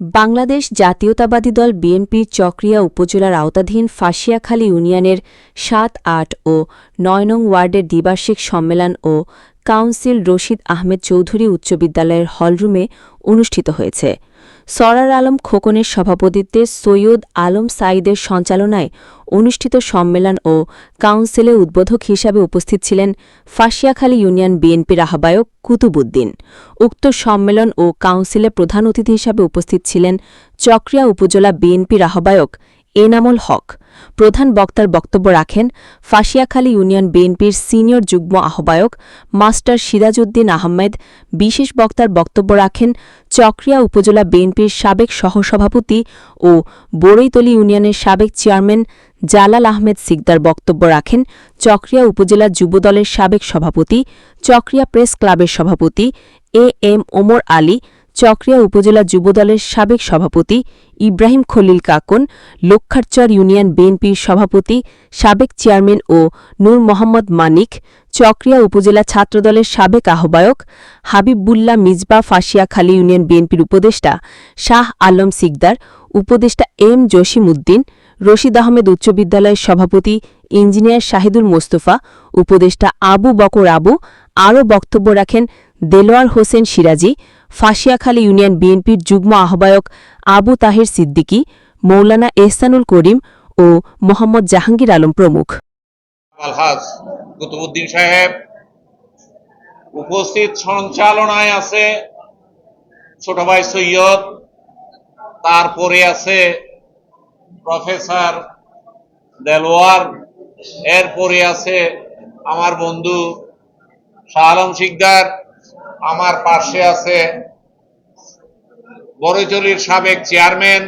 বাংলাদেশ জাতীয়তাবাদী দল বিএনপির চক্রিয়া উপজেলার আওতাধীন ফাঁসিয়াখালী ইউনিয়নের সাত, আট ও নয় নং ওয়ার্ডের দ্বিবার্ষিক সম্মেলন ও কাউন্সিল রশিদ আহমেদ চৌধুরী উচ্চ বিদ্যালয়ের হলরুমে অনুষ্ঠিত হয়েছে। সরার আলম খোকনের সভাপতিত্বে সৈয়দ আলম সাঈদের সঞ্চালনায় অনুষ্ঠিত সম্মেলন ও কাউন্সিলে উদ্বোধক হিসাবে উপস্থিত ছিলেন ফাঁসিয়াখালী ইউনিয়ন বিএনপির আহ্বায়ক কুতুবুদ্দিন উক্ত সম্মেলন ও কাউন্সিলে প্রধান অতিথি হিসাবে উপস্থিত ছিলেন চকরিয়া উপজেলা বিএনপির আহ্বায়ক এনামুল হক, প্রধান বক্তার বক্তব্য রাখেন ফাঁসিয়াখালী ইউনিয়ন বিএনপির সিনিয়র যুগ্ম আহ্বায়ক মাস্টার সিরাজউদ্দিন আহমেদ। বিশেষ বক্তার বক্তব্য রাখেন চকরিয়া উপজেলা বিএনপির সাবেক সহসভাপতি ও বড়ইতলী ইউনিয়নের সাবেক চেয়ারম্যান জালাল আহমেদ সিকদার বক্তব্য রাখেন চকরিয়া উপজেলা যুবদলের সাবেক সভাপতি, চকরিয়া প্রেস ক্লাবের সভাপতি এ এম ওমর আলী চকরিয়া উপজেলা যুবদলের সাবেক সভাপতি ইব্রাহিম খলিল কাকন, লক্ষারচর ইউনিয়ন বিএনপির সভাপতি সাবেক চেয়ারম্যান ও নূর মোহাম্মদ মানিক, চকরিয়া উপজেলা ছাত্রদলের সাবেক আহ্বায়ক হাবিবুল্লাহ মিজবা ফাঁসিয়াখালী ইউনিয়ন বিএনপির উপদেষ্টা শাহ আলম সিকদার, উপদেষ্টা এম জসিমউদ্দিন, রশিদ আহমেদ উচ্চ বিদ্যালয়ের সভাপতি ইঞ্জিনিয়ার শাহিদুল মোস্তফা, উপদেষ্টা আবু বকর আবু, আরও বক্তব্য রাখেন দেলোয়ার হোসেন সিরাজি ফাঁসিয়াখালী ইউনিয়ন বিএনপির যুগ্ম আহ্বায়ক আবু তাহের সিদ্দিকী, মৌলানা এহসানুল করিম ও মোহাম্মদ জাহাঙ্গীর আলম প্রমুখ। আলহাজ সাহেব, উপস্থিত সঞ্চালনায় আছে ছোট ভাই সৈয়দ, তারপরে আছে প্রফেসর দেলোয়ার, এরপরে আছে আমার বন্ধু শাহ আলম শিকদার আমার পাশে আছে বড়জলির সাবেক চেয়ারম্যান,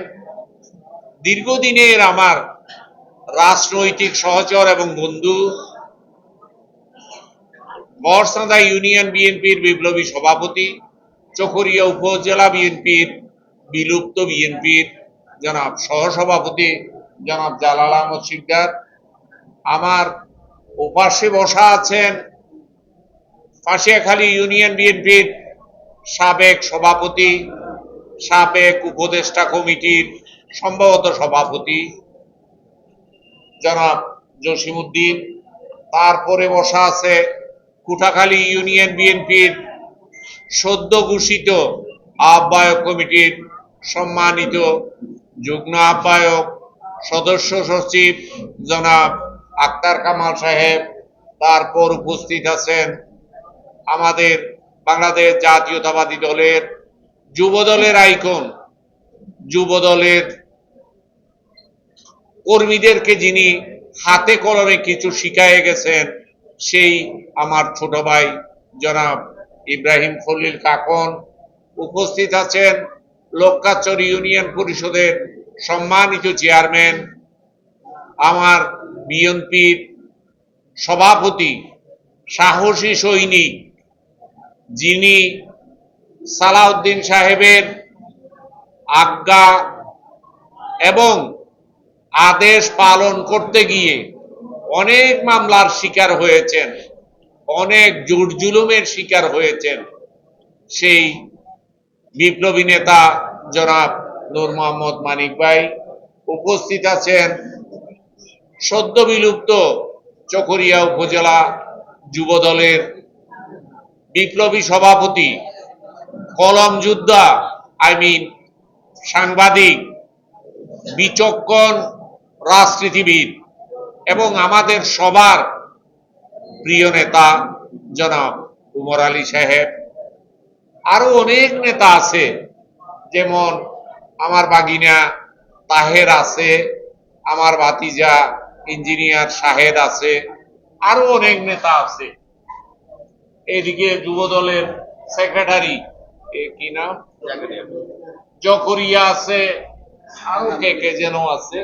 দীর্ঘদিনের আমার রাজনৈতিক সহচর এবং বন্ধু বরসাদা ইউনিয়ন বিএনপির বিপ্লবী সভাপতি, চকরিয়া উপজেলা বিএনপির বিলুপ্ত বিএনপির জনাব সহসভাপতি জনাব জালাল আহমদ শিকদার। আমার ওপাশে বসা আছেন ফাঁসিয়াখালী ইউনিয়ন বিএনপির সাবেক সভাপতি, সাবেক উপদেষ্টা কমিটির সম্ভবত সভাপতি জনাব জসিমুদ্দিন তারপরে বসা আছে কুটাখালী ইউনিয়ন বিএনপির সদ্য ঘোষিত আহ্বায়ক কমিটির সম্মানিত যুগ্ম আহ্বায়ক সদস্য সচিব জনাব আক্তার কামাল সাহেব, তারপর উপস্থিত আছেন আমাদের বাংলাদেশ জাতীয়তাবাদী দলের যুব দলের আইকন যুব দলের কর্মীদেরকে যিনি হাতে কলমে কিছু শিখায়ে গেছেন, সেই আমার ছোট ভাই জনাব ইব্রাহিম খলিল কাকন। উপস্থিত আছেন লক্কাচর ইউনিয়ন পরিষদের সম্মানিত চেয়ারম্যান, আমার বিএনপির সভাপতি, সাহসী সৈনিক যিনি সালাউদ্দিন সাহেবের আজ্ঞা এবং আদেশ পালন করতে গিয়ে অনেক মামলার শিকার হয়েছেন, অনেক জুট জুলুমের শিকার হয়েছেন সেই বিপ্লবী নেতা জনাব নূর মোহাম্মদ মানিক ভাই। উপস্থিত আছেন সদ্য বিলুপ্ত চকরিয়া উপজেলা যুব দলের বিপ্লবী সভাপতি, কলম যোদ্ধা আই মিন সাংবাদিক, বিচক্ষণ রাজনীতিবিদ এবং আমাদের সবার প্রিয় নেতা জনাব উমর আলী সাহেব। আরও অনেক নেতা আছে, যেমন আমার বাগিনা তাহের আছে, আমার ভাতিজা ইঞ্জিনিয়ার শাহেদ আছে আরও অনেক নেতা আছে। এদিকে যুব দলের সেক্রেটারি কি নাম? জকরিয়া আছে আরও কে কে যেন আছে।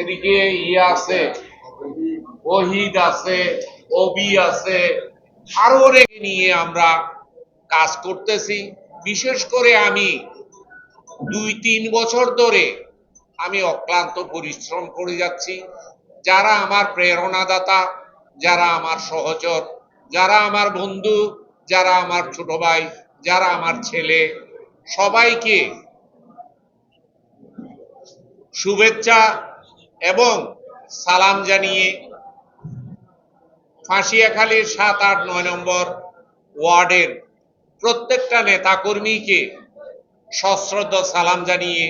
এদিকে ইয়ে আছে, ওহিদ আছে, ওবি আছে। আরও অনেক নিয়ে আমরা কাজ করতেছি। বিশেষ করে আমি, দুই তিন বছর ধরে আমি অক্লান্ত পরিশ্রম করে যাচ্ছি। যারা আমার প্রেরণাদাতা, যারা আমার সহচর যারা আমার বন্ধু, যারা আমার ছোট ভাই, যারা আমার ছেলে, সবাইকে শুভেচ্ছা এবং সালাম জানিয়ে ফাঁসিয়াখালীর সাত আট নয় নম্বর ওয়ার্ডের প্রত্যেকটা নেতাকর্মীকে সশ্রদ্ধ সালাম জানিয়ে